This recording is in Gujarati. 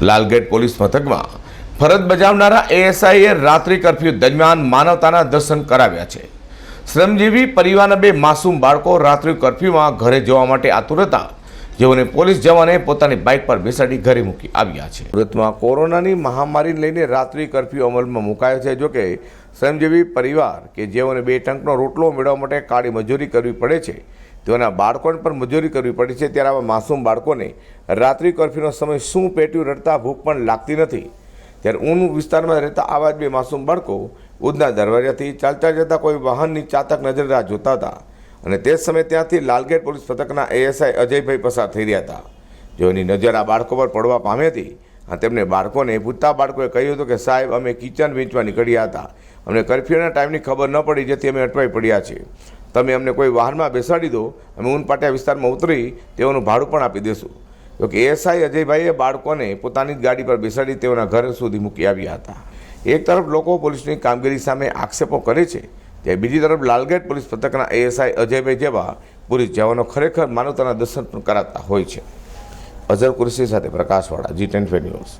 લાલગેટ પોલીસ મથકમાં ફરજ બજાવનારા એએસઆઈએ રાત્રિ કરફ્યુ દરમિયાન માનવતાના દર્શન કરાવ્યા છે. શ્રમજીવી પરિવારના બે માસૂમ બાળકો રાત્રિ કરફ્યુમાં ઘરે જવા માટે આતુર હતા. જેઓને પોલીસ જવાને પોતાની બાઇક પર બેસાડી ઘરે મૂકી આવ્યા છે. સુરતમાં કોરોનાની મહામારીને લઈને રાત્રિ કર્ફ્યુ અમલમાં મુકાયો છે. જોકે શ્રમજીવી પરિવાર કે જેઓને બે ટંકનો રોટલો મેળવવા માટે કાળી મજૂરી કરવી પડે છે, તેઓના બાળકોને પણ મજૂરી કરવી પડે છે. ત્યારે આવા માસૂમ બાળકોને રાત્રિ કર્ફ્યુનો સમય શું પેટ્યું રડતા ભૂખ પણ લાગતી નથી. ત્યારે ઊન વિસ્તારમાં રહેતા આવા જ બે માસૂમ બાળકો ઉધના દરવાજાથી ચાલતા જતા કોઈ વાહનની ચાતક નજર રાહ જોતા હતા. અને તે જ સમયે ત્યાંથી લાલગેટ પોલીસ પથકના એએસઆઈ અજયભાઈ પસાર થઈ રહ્યા હતા. જેઓની નજર આ બાળકો પર પડવા પામી હતી અને તેમને બાળકોને પૂછતા બાળકોએ કહ્યું હતું કે, સાહેબ, અમે કિચન વેચવા નીકળ્યા હતા. અમને કર્ફ્યુના ટાઈમની ખબર ન પડી, જેથી અમે અટવાઈ પડ્યા છીએ. તમે અમને કોઈ વાહનમાં બેસાડી દો, અમે ઊનપાટિયા વિસ્તારમાં ઉતરી તેઓનું ભાડું પણ આપી દેશું. જોકે એએસઆઈ અજયભાઈએ બાળકોને પોતાની જ ગાડી પર બેસાડી તેઓના ઘર સુધી મૂકી આવ્યા હતા. એક તરફ લોકો પોલીસની કામગીરી સામે આક્ષેપો કરે છે ત્યારે બીજી તરફ લાલગેટ પોલીસ પથકના એએસઆઈ અજયભાઈ જેવા પોલીસ જવાનો ખરેખર માનવતાના દર્શન પણ કરાતા હોય છે. અઝર કુરશી સાથે પ્રકાશવાળા જી ટેન ન્યૂઝ.